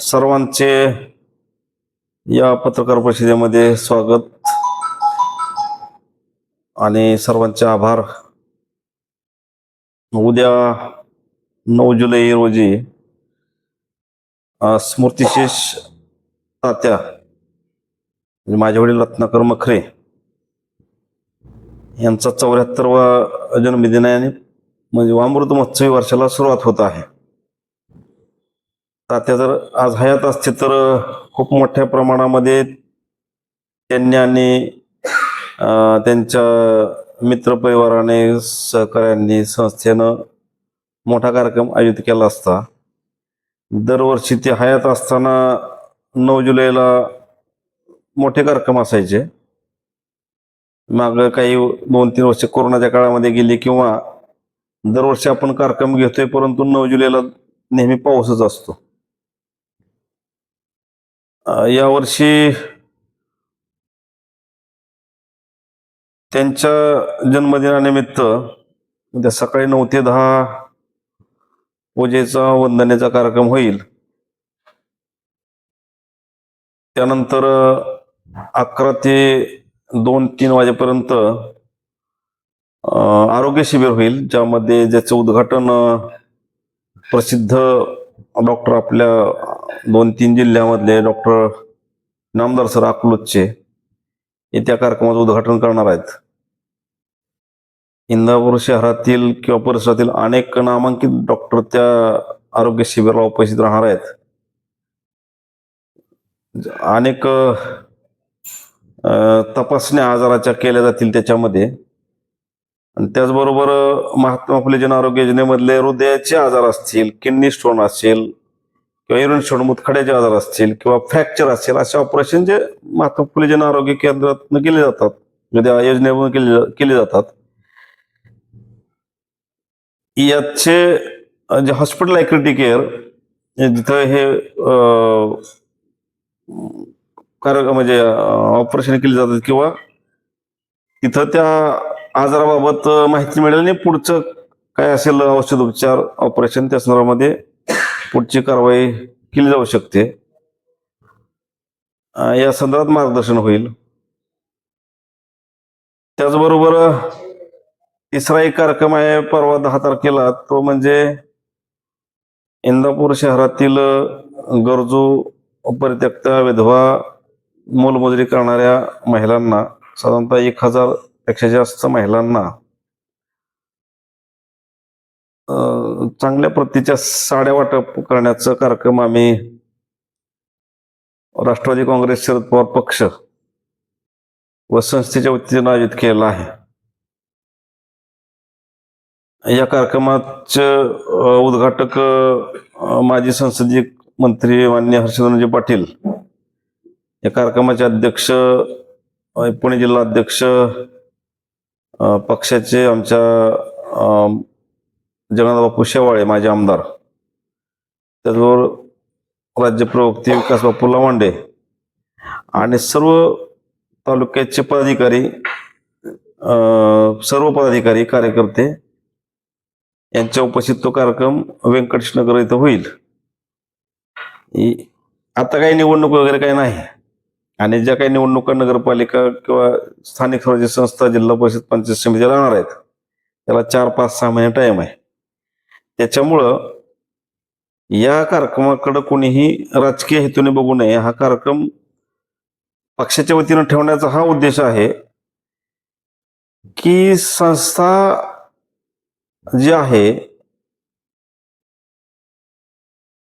सर्वांचे या पत्रकार परिषदेमध्ये स्वागत आणि सर्वांचे आभार. उद्या नऊ जुलै रोजी स्मृतिशेष तात्या म्हणजे माझे वडील रत्नाकर मखरे यांचा चौऱ्याहत्तरवा जन्मदिन आहे आणि म्हणजे अमृत महोत्सवी वर्षाला सुरुवात होत आहे. तात्या जर आज हयात असते तर खूप मोठ्या प्रमाणामध्ये त्यांनी आणि त्यांच्या मित्रपरिवाराने सहकाऱ्यांनी संस्थेनं मोठा कार्यक्रम आयोजित केला असता. दरवर्षी ते हयात असताना नऊ जुलैला मोठे कार्यक्रम असायचे. माग काही दोन तीन वर्ष कोरोनाच्या काळामध्ये गेली किंवा दरवर्षी आपण कार्यक्रम घेतोय परंतु नऊ जुलैला नेहमी पाऊसच असतो. यावर्षी त्यांच्या जन्मदिनानिमित्त उद्या सकाळी नऊ ते दहा पूजेचा वंदनेचा कार्यक्रम होईल. त्यानंतर अकरा ते दोन तीन वाजेपर्यंत आरोग्य शिबिर होईल ज्यामध्ये ज्याचं उद्घाटन प्रसिद्ध डॉक्टर आपल्या दोन तीन जिल्ह्यामधले डॉक्टर नामदार सर अकलूजचे हे त्या कार्यक्रमाचं उद्घाटन करणार आहेत. इंदापूर शहरातील किंवा परिसरातील अनेक नामांकित डॉक्टर त्या आरोग्य शिबिराला उपस्थित राहणार आहेत. अनेक तपासण्या आजाराच्या केल्या जातील त्याच्यामध्ये. आणि त्याचबरोबर महात्मा फुले जन आरोग्य योजनेमधले हृदयाचे आजार असतील किडनी स्टोन असेल किंवा युरिन स्टोन मुतखड्याचे आजार असतील किंवा फ्रॅक्चर असेल असे ऑपरेशन जे महात्मा फुले जन आरोग्य केंद्रातून केले जातात म्हणजे योजनेमधून केले केले जातात. याचे जे हॉस्पिटल ॲक्रिटी केअर जिथं हे कार्य म्हणजे ऑपरेशन केली जातात किंवा तिथं त्या आजाराबाबत माहिती मिळेल आणि पुढचं काय असेल औषध उपचार ऑपरेशन त्या संदर्भामध्ये पुढची कारवाई केली जाऊ शकते. या संदर्भात मार्गदर्शन होईल. त्याचबरोबर तिसरा एक कार्यक्रम आहे परवा दहा तारखेला. तो म्हणजे इंदापूर शहरातील गरजू परित्यक्ता विधवा मोलमजुरी करणाऱ्या महिलांना साधारणतः एक हजारपेक्षा जास्त महिलांना चांगल्या प्रतीच्या साड्या वाटप करण्याचा कार्यक्रम आम्ही राष्ट्रवादी काँग्रेस शरद पवार पक्ष व संस्थेच्या वतीनं आयोजित केलेला आहे. या कार्यक्रमाचे उद्घाटक माजी संसदीय मंत्री मान्य हर्षवर्धनजी पाटील या कार्यक्रमाचे अध्यक्ष पुणे जिल्हा अध्यक्ष पक्षाचे आमच्या जगन्नाथ बापू शेवाळे माजी आमदार. त्याचबरोबर राज्य प्रवक्ते विकास बापू लवांडे आणि सर्व तालुक्याचे पदाधिकारी सर्व पदाधिकारी कार्यकर्ते यांच्या उपस्थित तो कार्यक्रम व्यंकटेशनगर इथं होईल. आता काही निवडणूक वगैरे काही नाही. आणि ज्या काही निवडणुका नगरपालिका किंवा स्थानिक स्वराज्य संस्था जिल्हा परिषद पंचायत समिती राहणार आहेत त्याला चार पाच सहा महिने टाइम आहे. त्याच्यामुळं या कार्यक्रमाकडे कोणीही राजकीय हेतूने बघू नये. हा कार्यक्रम पक्षाच्या वतीनं ठेवण्याचा हा उद्देश आहे की संस्था जी आहे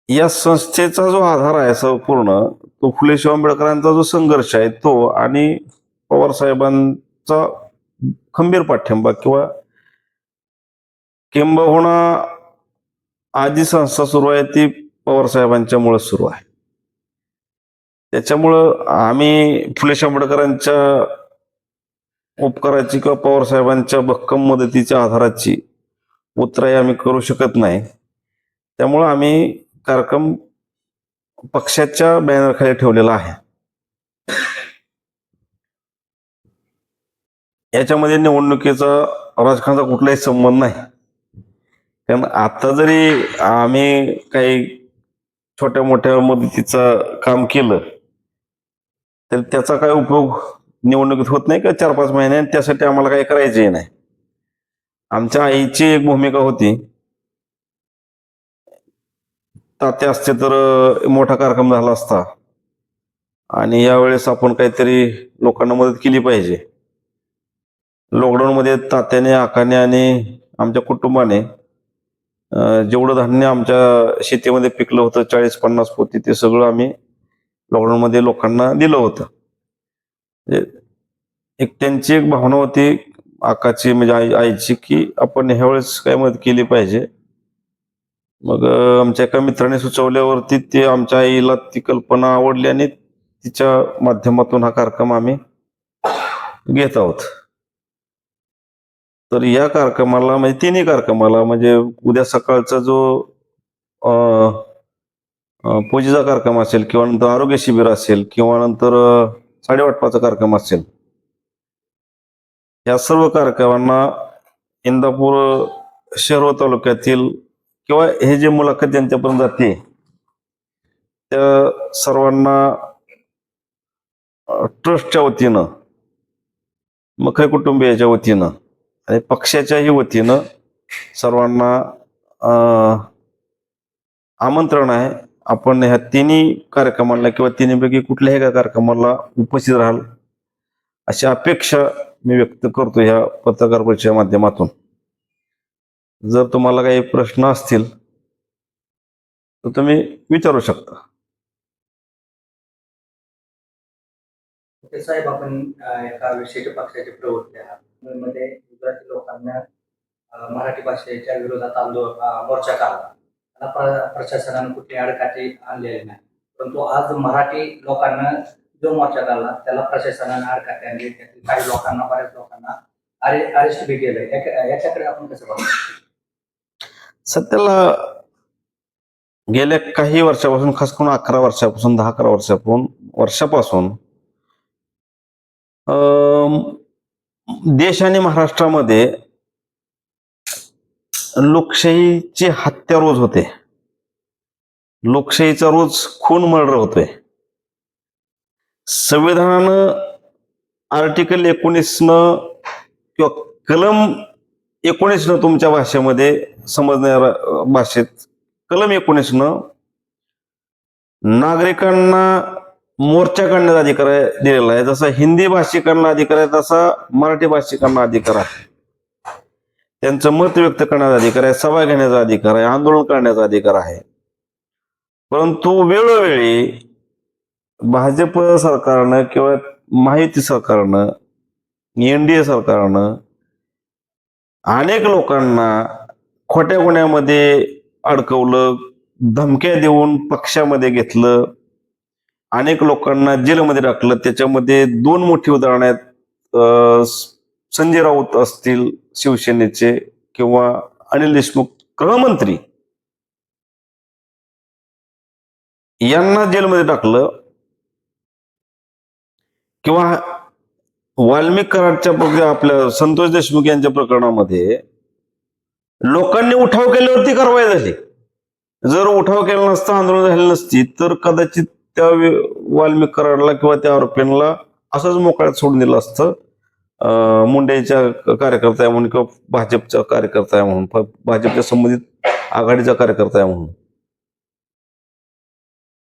या संस्थेचा जो आधार आहे संपूर्ण तो फुले शिव आंबेडकरांचा जो संघर्ष आहे तो आणि पवार साहेबांचा खंबीर पाठिंबा किंवा किंबहुना आधी संस्था सुरू आहे ती पवार साहेबांच्यामुळे सुरू आहे. त्याच्यामुळं आम्ही फुले आंबेडकरांच्या उपकाराची किंवा पवार साहेबांच्या भक्कम मदतीच्या आधाराची उतराई आम्ही करू शकत नाही. त्यामुळं आम्ही कार्यक्रम पक्षाच्या बॅनरखाली ठेवलेला आहे. याच्यामध्ये निवडणुकीचा राजकारणाचा कुठलाही संबंध नाही. त्यामुळे आता जरी आम्ही काही छोट्या मोठ्या मदतीचा काम केलं तर त्याचा काय उपयोग निवडणुकीत होत नाही का चार पाच महिने? आणि त्यासाठी आम्हाला काही करायचंही नाही. आमच्या आईची एक भूमिका होती. तात्या असते तर मोठा कार्यक्रम झाला असता. आणि यावेळेस आपण काहीतरी लोकांना मदत केली पाहिजे. लॉकडाऊनमध्ये तात्याने आकाने आणि आमच्या कुटुंबाने जेवढं धान्य आमच्या शेतीमध्ये पिकलं होतं चाळीस पन्नास पोती ते सगळं आम्ही लॉकडाऊनमध्ये लोकांना दिलं होतं. म्हणजे एक त्यांची एक भावना होती आकाची म्हणजे आई आईची की आपण ह्यावेळेस काय मदत केली पाहिजे. मग आमच्या एका मित्राने सुचवल्यावरती ते आमच्या आईला ती कल्पना आवडली आणि तिच्या माध्यमातून हा कार्यक्रम आम्ही घेत आहोत. तर या कार्यक्रमाला म्हणजे तिन्ही कार्यक्रमाला म्हणजे उद्या सकाळचा जो अं, पूजेचा कार्यक्रम असेल किंवा नंतर आरोग्य शिबिर असेल किंवा नंतर साडेवाटपाचा कार्यक्रम असेल या सर्व कार्यक्रमांना इंदापूर शहर व तालुक्यातील किंवा हे जे मुलाखत ज्यांच्यापर्यंत जाते त्या सर्वांना ट्रस्टच्या वतीनं मखय कुटुंबियाच्या वतीनं आणि पक्षाच्याही वतीनं सर्वांना आमंत्रण आहे आपण ह्या तिन्ही कार्यक्रमाला किंवा तिन्हीपैकी कुठल्याही एका कार्यक्रमाला उपस्थित राहाल अशी अपेक्षा मी व्यक्त करतो ह्या पत्रकार परिषदेच्या माध्यमातून. जर तुम्हाला काही प्रश्न असतील तर तुम्ही विचारू शकता. साहेब आपण एका विशिष्ट पक्षाचे प्रवृत्ती आहात. मध्ये गुजराती लोकांना मराठी भाषेच्या विरोधात आंदोलन मोर्चा काढला. त्याला प्र- प्रशासनानं कुठली अडकाठी आणलेली नाही. परंतु आज मराठी लोकांना जो मोर्चा काढला त्याला प्रशासनानं अडकाठी आणली. त्यातील काही लोकांना बऱ्याच लोकांना अरे अरेस्ट बी केलं याच्याकडे आपण कसं बघतो सध्याला गेल्या काही वर्षापासून खास करून अकरा वर्षापासून दहा अकरा वर्षापासून वर्षापासून अं, देश आणि महाराष्ट्रामध्ये लोकशाहीची हत्या रोज होते. लोकशाहीचा रोज खून मर्डर होतोय. संविधानानं आर्टिकल एकोणीसनं किंवा कलम एकोणीसनं तुमच्या भाषेमध्ये समजणाऱ्या भाषेत कलम एकोणीसनं नागरिकांना मोर्चा अधिकार दिलेला आहे. जसा हिंदी भाषिकांना अधिकार आहे तसा मराठी भाषिकांना अधिकार आहे. त्यांचं मत व्यक्त करण्याचा अधिकार आहे सभा घेण्याचा अधिकार आहे आंदोलन करण्याचा अधिकार आहे. परंतु वेळोवेळी भाजप सरकारनं किंवा माहिती सरकारनं एनडीए सरकारनं अनेक लोकांना खोट्या गुन्ह्यामध्ये अडकवलं धमक्या देऊन पक्षामध्ये घेतलं अनेक लोकांना जेलमध्ये टाकलं. त्याच्यामध्ये दोन मोठी उदाहरणं आहेत. संजय राऊत असतील शिवसेनेचे किंवा अनिल देशमुख गृहमंत्री. यांना जेलमध्ये टाकलं. किंवा वाल्मिक कराडच्या आपल्या संतोष देशमुख यांच्या प्रकरणामध्ये. लोकांनी उठाव केल्यावरती कारवाई झाली. जर उठाव केला नसता आंदोलन झाले नसती तर कदाचित त्या वे- वाल्मिक कराडला किंवा त्या आरोपींना असंच मोकळ्यात सोडून दिलं असतं. मुंडेच्या कार्यकर्ता आहे म्हणून किंवा भाजपचा कार्यकर्ता आहे म्हणून भाजपच्या संबंधित आघाडीचा कार्यकर्ता आहे म्हणून.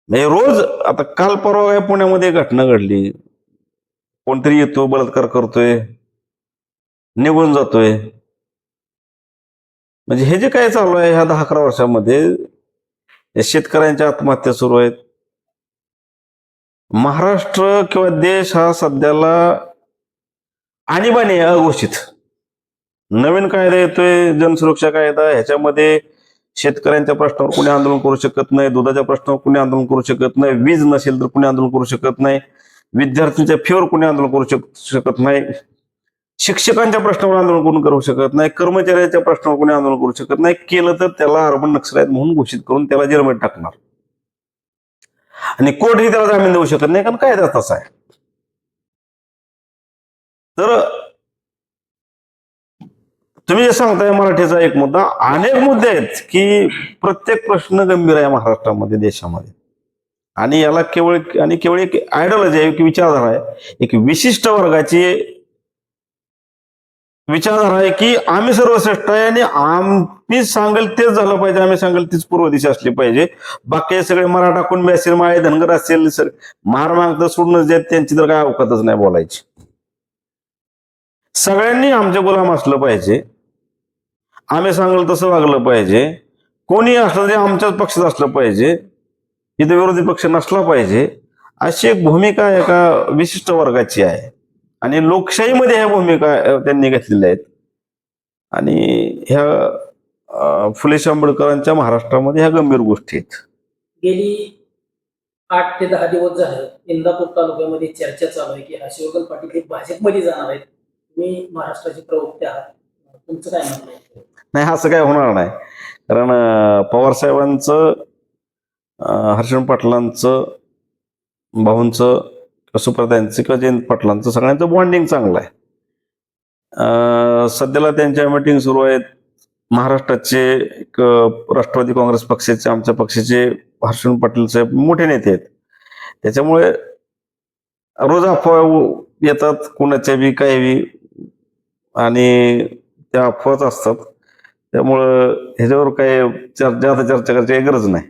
नाही रोज आता काल परवा पुण्यामध्ये घटना घडली. कोणतरी येतो बलात्कार करतोय निघून जातोय. म्हणजे हे जे काय चालू आहे ह्या दहा अकरा वर्षामध्ये हे शेतकऱ्यांच्या आत्महत्या सुरू आहेत. महाराष्ट्र किंवा देश हा सध्याला आणीबाणी आहे अघोषित. नवीन कायदा येतोय जनसुरक्षा कायदा ह्याच्यामध्ये शेतकऱ्यांच्या प्रश्नावर कुणी आंदोलन करू शकत नाही दुधाच्या प्रश्नावर कुणी आंदोलन करू शकत नाही वीज नसेल तर कुणी आंदोलन करू शकत नाही विद्यार्थ्यांच्या फीवर कुणी आंदोलन करू शक- शकत नाही शिक्षकांच्या प्रश्नावर आंदोलन कोण करू शकत नाही कर्मचाऱ्यांच्या प्रश्नावर कोणी आंदोलन करू शकत नाही केलं तर त्याला अर्बन नक्षलायत म्हणून घोषित करून त्याला जेरमेट टाकणार. आणि कोर्टही त्याला जामीन देऊ शकत नाही कारण कायदा तसा आहे. तर तुम्ही जे सांगताय मराठीचा एक मुद्दा अनेक मुद्दे आहेत की प्रत्येक प्रश्न गंभीर आहे महाराष्ट्रामध्ये देशामध्ये. आणि याला केवळ आणि केवळ एक आयडियॉलॉजी आहे की विचारधारा आहे. एक विशिष्ट वर्गाची विचारधारा आहे की आम्ही सर्वश्रेष्ठ आहे आणि आम्ही सांगेल तेच झालं पाहिजे आम्ही सांगेल तीच पूर्व दिशा असली पाहिजे. बाकी सगळे मराठा कुणबी असेल माळे धनगर असेल सर मार मागतं सोडूनच देत त्यांची तर काय अवकातच नाही बोलायची. सगळ्यांनी आमचे गुलाम असलं पाहिजे. आम्ही सांगल तसं वागलं पाहिजे. कोणी असलं तरी आमच्याच पक्षात असलं पाहिजे. इथे विरोधी पक्ष नसला पाहिजे. अशी एक भूमिका एका विशिष्ट वर्गाची आहे. आणि लोकशाहीमध्ये ह्या भूमिका त्यांनी घेतलेल्या आहेत. आणि ह्या फुले आंबेडकरांच्या महाराष्ट्रामध्ये ह्या गंभीर गोष्टी आहेत. गेली आठ ते दहा दिवस झाले इंदापूर तालुक्यामध्ये चर्चा चालू आहे की हर्षवर्धन पाटील हे भाजपमध्ये जाणार आहेत. तुम्ही महाराष्ट्राचे प्रवक्ते आहात. तुमचं काय म्हणणं नाही असं काय होणार नाही. कारण अ, पवार साहेबांचं अ, हर्षण पाटलांचं भाऊंचं सुप्रतांचं किंवा जयंत पाटलांचं सगळ्यांचं बॉन्डिंग चांगलं आहे. सध्याला त्यांच्या मीटिंग सुरू आहेत. महाराष्ट्राचे एक राष्ट्रवादी काँग्रेस पक्षाचे आमच्या पक्षाचे हर्षण पाटील साहेब मोठे नेते आहेत. त्याच्यामुळे रोज अफवा येतात कोणाच्या बी काही बी आणि त्या अफवाच असतात. त्यामुळं ह्याच्यावर काही चर्चा जास्त चर्चा करायची काही गरज नाही.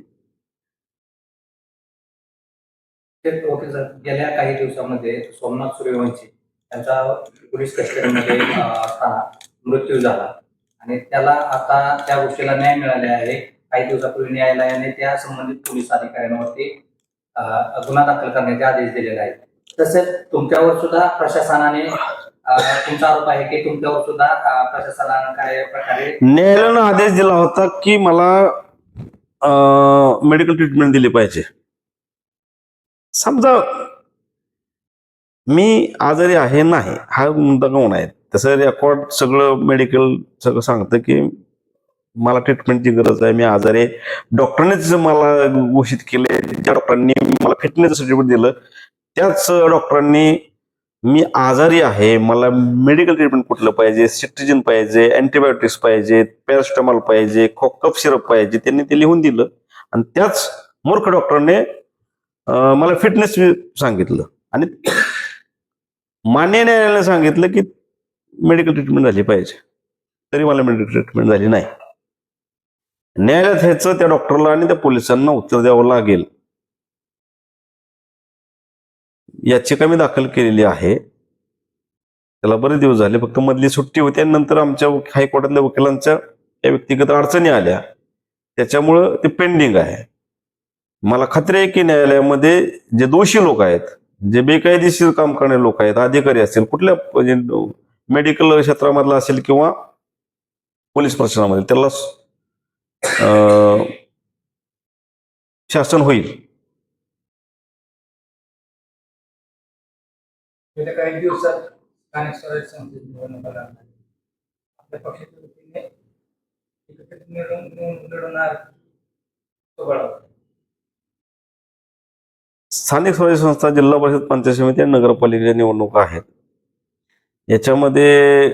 ते ओके सर गेल्या काही दिवसामध्ये सोमनाथ सूर्यवंशी यांचा पोलीस कस्टडीमध्ये असताना मृत्यू झाला. आणि त्याला आता त्या गोष्टीला न्याय मिळाले आहे. काही दिवसापूर्वी न्यायालयाने त्या संबंधित पोलीस अधिकाऱ्यांवरती गुन्हा दाखल करण्याचे आदेश दिलेले आहेत. तसेच तुमच्यावर सुद्धा प्रशासनाने तुमचा आरोप आहे की तुमच्यावर सुद्धा प्रशासनानं काय प्रकारे न्यायालयानं आदेश दिला होता की मला मेडिकल ट्रीटमेंट दिली पाहिजे. समजा मी आजारी आहे नाही हा मुद्दा गौण आहे? तसं रेकॉर्ड सगळं मेडिकल सगळं सांगतं की मला ट्रीटमेंटची गरज आहे मी आजारी आहे. डॉक्टरनेच मला घोषित केले ज्या डॉक्टरांनी मला फिटनेस सर्टिफिकेट दिलं त्याच डॉक्टरांनी मी आजारी आहे मला मेडिकल ट्रीटमेंट कुठलं पाहिजे सिट्रिजिन पाहिजे अँटीबायोटिक्स पाहिजे पॅरासिटामॉल पाहिजे खोकप सिरप पाहिजे त्यांनी ते लिहून दिलं. आणि त्याच मूर्ख डॉक्टरने मला फिटनेस सांगितलं. आणि मान्य न्यायालयाला सांगितलं की मेडिकल ट्रीटमेंट झाली पाहिजे. तरी मला मेडिकल ट्रीटमेंट झाली नाही. न्यायालयात ह्याचं त्या डॉक्टरला आणि त्या पोलिसांना उत्तर द्यावं लागेल. याचिका मी दाखल केलेली आहे. त्याला बरेच दिवस झाले फक्त मधली सुट्टी होती आणि नंतर आमच्या हायकोर्टातल्या वकिलांच्या त्या व्यक्तिगत अडचणी आल्या. त्याच्यामुळं ते पेंडिंग आहे. मला खात्री आहे की न्यायालयामध्ये जे दोषी लोक आहेत जे बेकायदेशीर काम करणारे लोक आहेत अधिकारी असतील कुठल्या म्हणजे मेडिकल क्षेत्रामधला असेल किंवा पोलीस प्रशासनामध्ये त्याला शासन होईल. गेल्या काही दिवसात स्थानिक स्वराज्य संस्थेची निवडणुका लागणार आपल्या पक्षाच्या वतीने एकत्रित स्थानिक स्वराज्य संस्था जिल्हा परिषद पंचायत समिती आणि नगरपालिकेच्या निवडणुका आहेत. याच्यामध्ये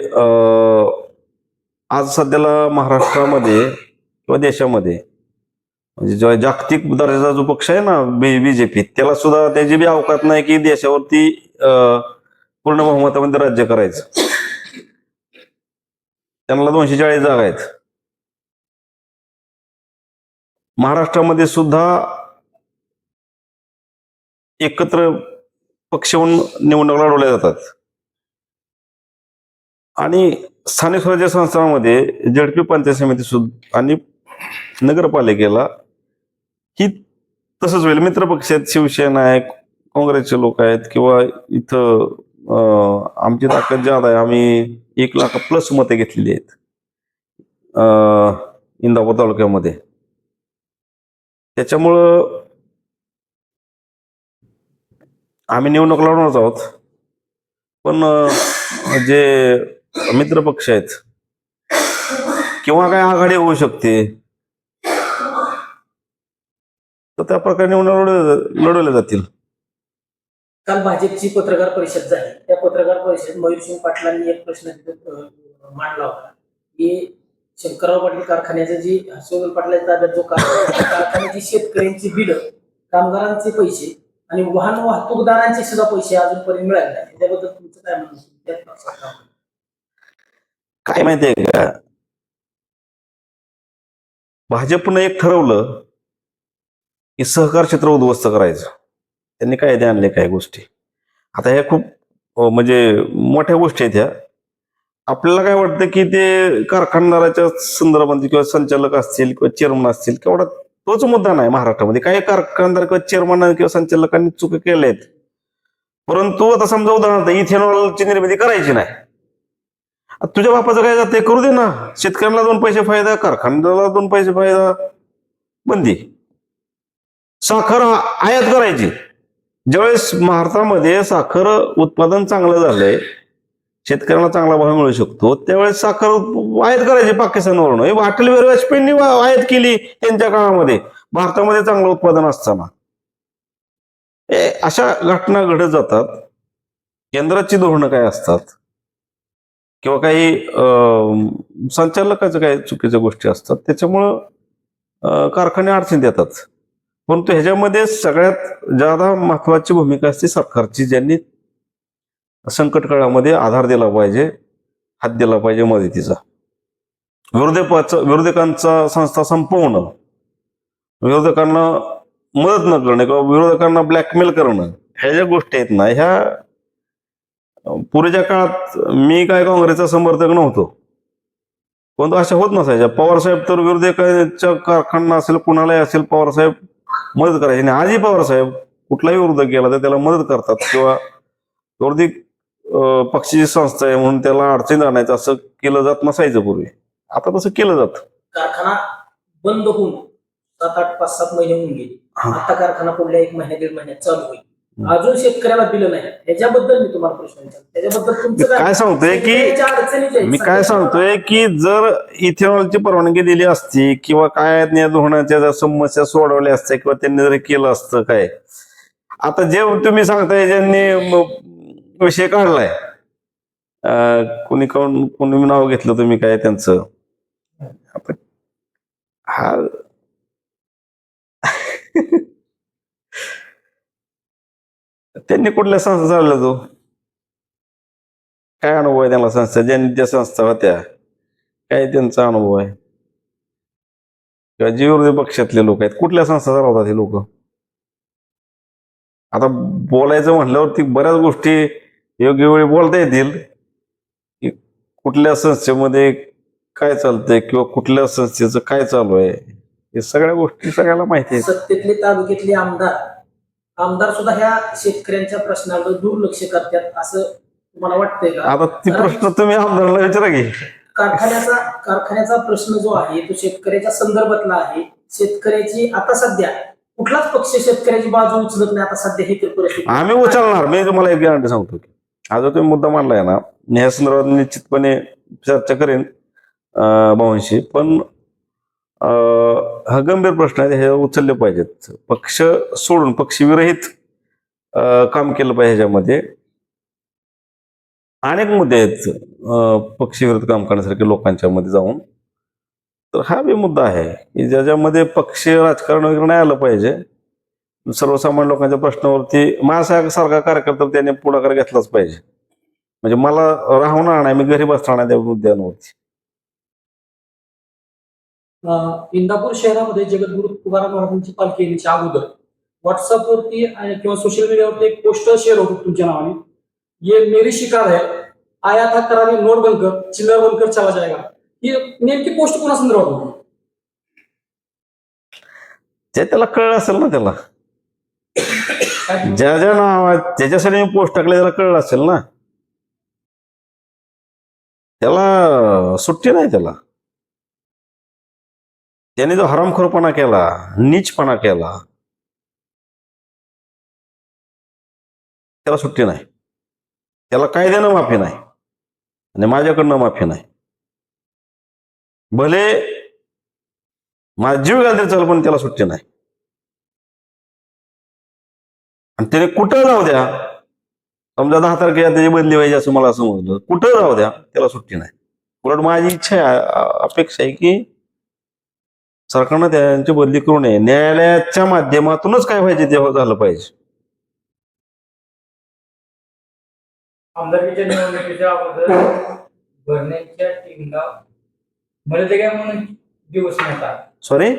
आज सध्याला महाराष्ट्रामध्ये किंवा देशामध्ये म्हणजे जो जागतिक दर्जाचा जो पक्ष आहे ना बीजेपी त्याला सुद्धा त्याची बी अवकात नाही की देशावरती पूर्ण बहुमतामध्ये राज्य करायचं. त्यांना दोनशे चाळीस जागा आहेत. महाराष्ट्रामध्ये सुद्धा एकत्र पक्ष होऊन निवडणुका लढवल्या जातात. आणि स्थानिक स्वराज्य संस्थांमध्ये जडपी पंचायत समिती सुद्धा आणि नगरपालिकेला ही तसंच होईल. मित्र पक्ष आहेत शिवसेना आहे काँग्रेसचे लोक आहेत किंवा इथं आमची ताकद जादा आहे आम्ही एक लाख प्लस मते घेतलेली आहेत इंदापूर तालुक्यामध्ये. त्याच्यामुळं आम्ही निवडणूक लढवणारच आहोत. पण जे मित्र पक्ष आहेत किंवा काय आघाडी होऊ शकते तर त्या प्रकारे निवडणूक लढवल्या जातील. काल भाजपची पत्रकार परिषद झाली. त्या पत्रकार परिषदेत मयूरसिंग पाटलांनी एक प्रश्न मांडला होता. की शंकरराव पाटील कारखान्याचा जी हर्षवर्धन पाटलाच्या ताब्यात जो कारखान्याची शेतकऱ्यांची बिल कामगारांचे पैसे आणि वाहन वाहतूकदारांचे सुद्धा पैसे अजूनपर्यंत मिळाले नाही त्याबद्दल तुमचं काय म्हणणं आहे? काय माहितीये का? भाजपनं एक ठरवलं की सहकार क्षेत्र उद्ध्वस्त करायचं. त्यांनी कायदे आणले काही गोष्टी? आता ह्या खूप म्हणजे मोठ्या गोष्टी आहेत ह्या. आपल्याला काय वाटतं की ते कारखानदाराच्या संदर्भात किंवा संचालक असतील किंवा चेअरमन असतील केवढा तोच मुद्दा नाही महाराष्ट्रामध्ये. काही कारखानदार किंवा चेअरमन किंवा संचालकांनी चुकी केल्या आहेत परंतु आता समजा उदाहरणार्थ इथेनॉलची निर्मिती करायची नाही. आता तुझ्या बापाचं काय जाते करू दे ना. शेतकऱ्यांना दोन पैसे फायदा कारखान्याला दोन पैसे फायदा. बंदी साखर आयात करायची. ज्यावेळेस भारतामध्ये साखर उत्पादन चांगलं झालंय शेतकऱ्यांना चांगला भाव मिळू शकतो. त्यावेळेस साखर आयात करायची पाकिस्तानवरून. हे अटल बिहारी वाजपेयींनी आयात केली त्यांच्या काळामध्ये. भारतामध्ये चांगलं उत्पादन असताना. ए अशा घटना घडत जातात. केंद्राची धोरणं काय असतात? किंवा काही अं, संचालकाच्या काही चुकीच्या गोष्टी असतात? त्याच्यामुळं कारखाने अडचणीत येतात. परंतु ह्याच्यामध्ये सगळ्यात ज्यादा महत्वाची भूमिका असते सरकारची ज्यांनी संकट काळामध्ये आधार दिला पाहिजे हात दिला पाहिजे मदतीचा. विरोधकाचा विरोधकांचा संस्था संपवणं विरोधकांना मदत न करणं किंवा विरोधकांना ब्लॅकमेल करणं ह्या ज्या गोष्टी आहेत ना ह्या पुरेच्या काळात मी काय काँग्रेसचा समर्थक नव्हतो. परंतु अशा होत नसायच्या. पवारसाहेब तर विरोधकांच्या कारखाना असेल कुणालाही असेल पवारसाहेब मदत करायची. आणि आजही पवारसाहेब कुठलाही विरोधक गेला तर त्याला मदत करतात किंवा विरोधी पक्षाची संस्था आहे म्हणून त्याला अडचणीत आणायचं असं केलं जात नसायचं पूर्वी. आता तसं केलं जातं. कारखाना बंद होऊन सात आठ पाच सात महिने होऊन गेले. आता कारखाना पुढल्या एक महिन्या दीड महिन्यात चालू होईल. अजून शेतकऱ्याला दिलं नाही. त्याच्याबद्दल मी तुम्हाला प्रश्न त्याच्याबद्दल तुमचं काय सांगतोय की अडचणी मी काय सांगतोय की जर इथेनॉलची परवानगी दिली असती किंवा काय धोरणाच्या जर समस्या सोडवल्या असत्या किंवा त्यांनी जर केलं असतं काय. आता जे तुम्ही सांगताय ज्यांनी विषय काढलाय. कोणी कोण कोणी नाव घेतलं तुम्ही? काय त्यांचं? आता हा. त्यांनी कुठल्या संस्था चालल्या तो? काय अनुभव आहे त्यांना संस्था? ज्यांनी त्या संस्था होत्या काय त्यांचा अनुभव आहे? किंवा जे पक्षातले लोक आहेत कुठल्या संस्था चालवतात हे लोक? आता बोलायचं म्हटल्यावरती बऱ्याच गोष्टी योग्य वेळी बोलता येतील. की कुठल्या संस्थेमध्ये काय चालतंय किंवा कुठल्या संस्थेचं काय चालू आहे हे सगळ्या गोष्टी सगळ्याला माहिती आहेत. सत्तेतले तालुक्यातले आमदार आमदार सुद्धा ह्या शेतकऱ्यांच्या प्रश्नाकडे दुर्लक्ष करतात असं तुम्हाला वाटतंय का? आता ती प्रश्न तुम्ही आमदाराला विचारा की. कारखान्याचा कारखान्याचा प्रश्न जो आहे तो शेतकऱ्याच्या संदर्भातला आहे. शेतकऱ्याची आता सध्या कुठलाच पक्ष शेतकऱ्याची बाजू उचलत नाही आता सध्या ही परिस्थिती. आम्ही उचलणार मी तुम्हाला एक गॅरंटी सांगतो की. आज जो तुम्ही मुद्दा मांडलाय ना. मी ह्या संदर्भात निश्चितपणे चर्चा करेन भावांशी. पण हा गंभीर प्रश्न आहे हे उचलले पाहिजेत. पक्ष सोडून पक्षविरहित काम केलं पाहिजे ह्याच्यामध्ये. अनेक मुद्दे आहेत पक्षविरोध काम करण्यासारखे लोकांच्या मध्ये जाऊन. तर हा बी मुद्दा आहे की ज्याच्यामध्ये पक्ष राजकारण वगैरे नाही आलं पाहिजे. सर्वसामान्य लोकांच्या प्रश्नावरती माझ्यासारखा कार्यकर्ता त्याने पुढाकार घेतलाच पाहिजे. म्हणजे मला राहणार नाही मी घरी बसणार त्या मुद्द्यांवरती. इंदापूर शहरामध्ये जगद्गुरु तुकाराम महाराजांची पालखी येण्याच्या अगोदर व्हॉट्सअपवरती आणि किंवा सोशल मीडियावरती एक पोस्टर शेअर होतो तुमच्या नावाने. ये मेरी शिकार है आया था करारी नोट बनकर चिल्लर बनकर चला जाएगा. ही नेमकी पोस्ट कोणा संदर्भात होती? ते त्याला कळलं असेल ना त्याला. ज्या ज्या नावात त्याच्यासाठी मी पोस्ट टाकले त्याला कळलं असेल ना? त्याला सुट्टी नाही त्याला. त्याने जो हरामखोरपणा केला नीचपणा केला त्याला सुट्टी नाही. त्याला कायद्यानं माफी नाही. आणि माझ्याकडनं माफी नाही. भले माझी जीव घालते चल पण त्याला सुट्टी नाही. आणि त्याने कुठं जाऊ द्या? समजा दहा तारखेला त्याची बदली व्हायची असं मला समजलं कुठं जाऊ द्या? त्याला सुट्टी नाही. उलट माझी इच्छा आहे अपेक्षा आहे की सरकारनं त्यांची बदली करू नये. न्यायालयाच्या माध्यमातूनच काय पाहिजे ते झालं पाहिजे. आमदारकीच्या निवडणुकीच्या अगोदर भरण्याच्या टीमला मर्यादा गॅंग म्हणून दिवस सॉरी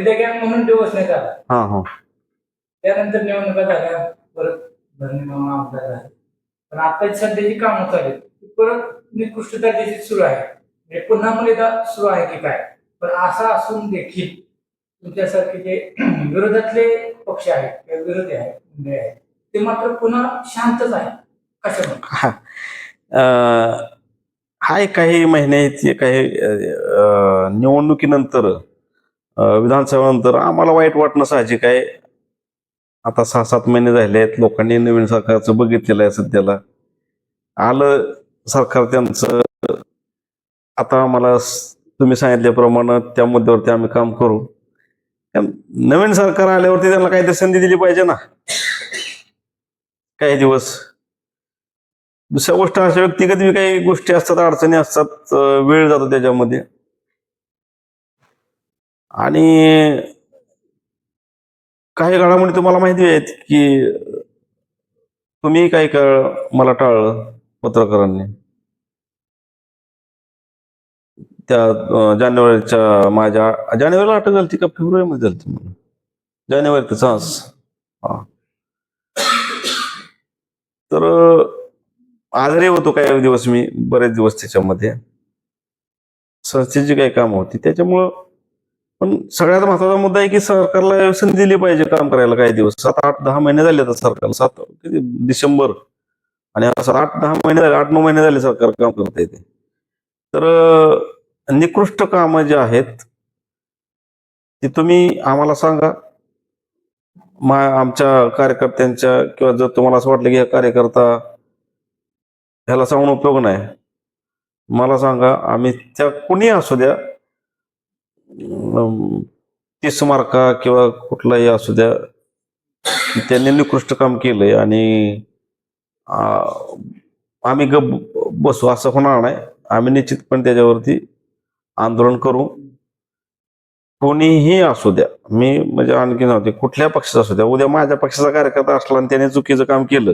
गॅंग म्हणून दिवस हा हा. त्यानंतर निवडणुका झाल्या परत भरणे मामा आमदार झाले पण आता सध्याची कामं चालू आहेत ती परत निकृष्ट दर्जाची सुरू आहे. म्हणजे पुन्हा मर्यादा सुरू आहे की काय? पण असं असून देखील तुमच्यासारखे जे विरोधातले पक्ष आहेत किंवा विरोधी आहेत मंडळी आहेत ते मात्र पुन्हा शांतच आहे कशामुळे हा. हाय काही महिन्याचे काही निवडणुकीनंतर अं, विधानसभेनंतर आम्हाला वाईट वाटणं साहजिक आहे. आता सहा सात महिने झाले आहेत लोकांनी नवीन सरकारचं बघितलेलं आहे सध्याला. आलं सरकार त्यांचं. आता आम्हाला तुम्ही सांगितल्याप्रमाणे त्या मुद्द्यावरती आम्ही काम करू. नवीन सरकार आल्यावरती त्यांना काहीतरी संधी दिली पाहिजे ना. काही दिवस. दुसऱ्या गोष्ट अशा व्यक्तिगत काही गोष्टी असतात अडचणी असतात वेळ जातो त्याच्यामध्ये. आणि काही काळामध्ये तुम्हाला माहिती आहेत की तुम्ही काही काळ मला टाळलं पत्रकारांनी? त्या जानेवारीच्या माझ्या जानेवारीला अटक झाली का? फेब्रुवारीमध्ये झाली तुम्हाला जानेवारी चान्स हा. तर आजारी होतो काही दिवस मी? बरेच दिवस त्याच्यामध्ये. संस्थेची काही कामं होती. त्याच्यामुळं पण सगळ्यात महत्त्वाचा मुद्दा आहे की सरकारला संधी दिली पाहिजे काम करायला काही दिवस. सात आठ दहा महिने झाले आता सरकारला. सात किती? डिसेंबर. आणि सात आठ दहा महिने झाले आठ नऊ महिने झाले सरकार काम करत आहे ते. तर निकृष्ट कामं जे आहेत ती तुम्ही आम्हाला सांगा. मा आमच्या कार्यकर्त्यांच्या किंवा जर तुम्हाला असं वाटलं की हा कार्यकर्ता ह्याला सांगून उपयोग नाही. मला सांगा आम्ही त्या कुणी असू द्या तीस मार्का किंवा कुठलाही असू द्या त्यांनी निकृष्ट काम केलंय आणि आम्ही गप बसू असं होणार नाही. आम्ही निश्चितपणे त्याच्यावरती आंदोलन करू. कोणीही असू द्या मी म्हणजे आणखी नव्हते कुठल्या पक्षाचा असू द्या उद्या माझ्या पक्षाचा कार्यकर्ता असला आणि त्याने चुकीचं काम केलं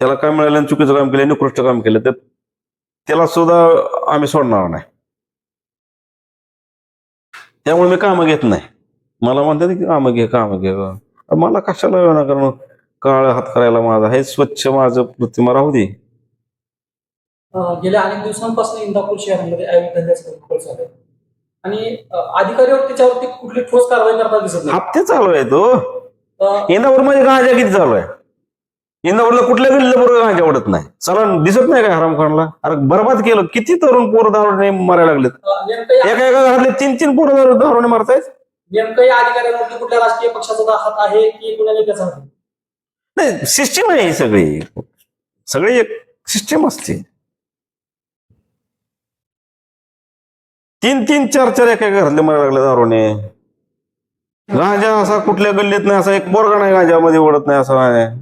त्याला काय मिळालं आणि चुकीचं काम केलं निकृष्ट काम केलं तर त्याला सुद्धा आम्ही सोडणार नाही. त्यामुळे मी कामं घेत नाही. मला म्हणतात की कामं घे कामं घे. मला कशाला विनाकारण काळ हात करायला माझा. हे स्वच्छ माझं प्रतिमा राहू दे. गेल्या अनेक दिवसांपासून इंदापूर शहरामध्ये धंद्याचे आणि अं, अधिकाऱ्यावर त्याच्यावरती कुठली ठोस कारवाई करता दिसत नाही. हप्ते चालू आहे तो अं, इंदापूरमध्ये गांजा किती चालू आहे? इंदापूरला कुठल्या गल्लीला बरोबर गांजा आवडत नाही. चला दिसत नाही काय हरामखानला अरे बरबाद केलं. किती तरुण पोरं दारूने मारायला लागलेत? अं, नेमकं या- एका एका घरातले तीन तीन पोरं दारू दारूने मारतायत? नेमकं या अधिकाऱ्यांवरती कुठल्या राजकीय पक्षाचा हात आहे की हात आहे? नाही सिस्टीम आहे ही सगळी. सगळी एक सिस्टीम असते. तीन तीन चार चार एका एका घरातले मारायला लागले दारूने गांजा असा कुठल्या गल्लीत नाही असा एक पोरगा नाही गांजामध्ये ओढत नाही असं नाही.